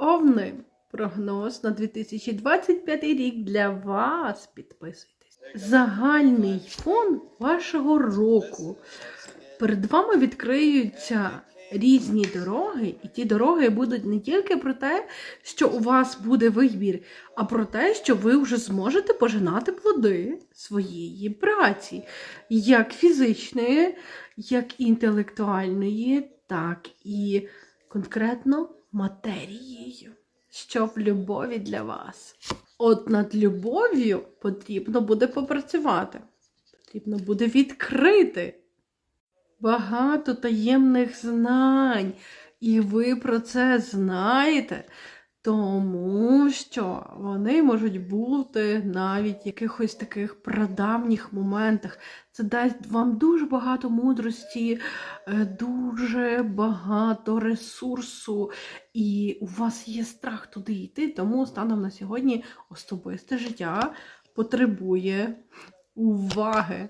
Овни. Прогноз на 2025 рік для вас. Підписуйтесь. Загальний фон вашого року. Перед вами відкриються різні дороги, і ті дороги будуть не тільки про те, що у вас буде вибір, а про те, що ви вже зможете пожинати плоди своєї праці, як фізичної, як інтелектуальної, так і конкретно матерією, що в любові для вас. От над любов'ю потрібно буде попрацювати, потрібно буде відкрити багато таємних знань, і ви про це знаєте, тому що вони можуть бути навіть в якихось таких прадавніх моментах. Це дасть вам дуже багато мудрості, е, дуже багато ресурсу, і у вас є страх туди йти, тому станом на сьогодні особисте життя потребує уваги.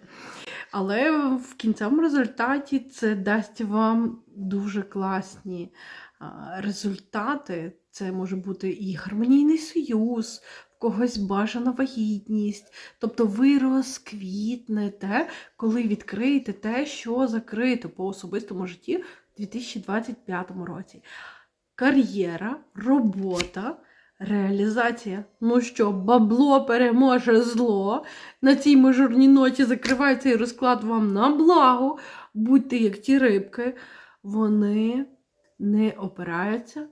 Але в кінцевому результаті це дасть вам дуже класні результати. Це може бути і гармонійний союз, в когось бажана вагітність. Тобто ви розквітнете, коли відкриєте те, що закрито по особистому житті в 2025 році. Кар'єра, робота. Реалізація. Ну що, бабло переможе зло. На цій мажорній ноті закриваю цей розклад вам на благо. Будьте як ті рибки. Вони не опираються,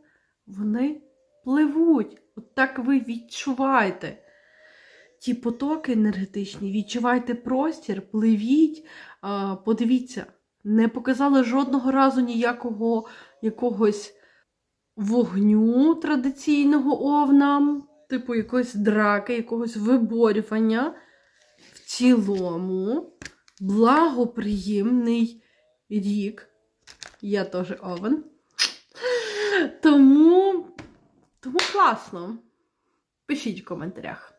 вони пливуть. От так ви відчуваєте. Ті потоки енергетичні, відчувайте простір, пливіть, подивіться, не показали жодного разу ніякого якогось вогню традиційного овна, типу якоїсь драки, якогось виборювання. В цілому благоприємний рік. Я теж овен. Тому, тому класно. Пишіть в коментарях.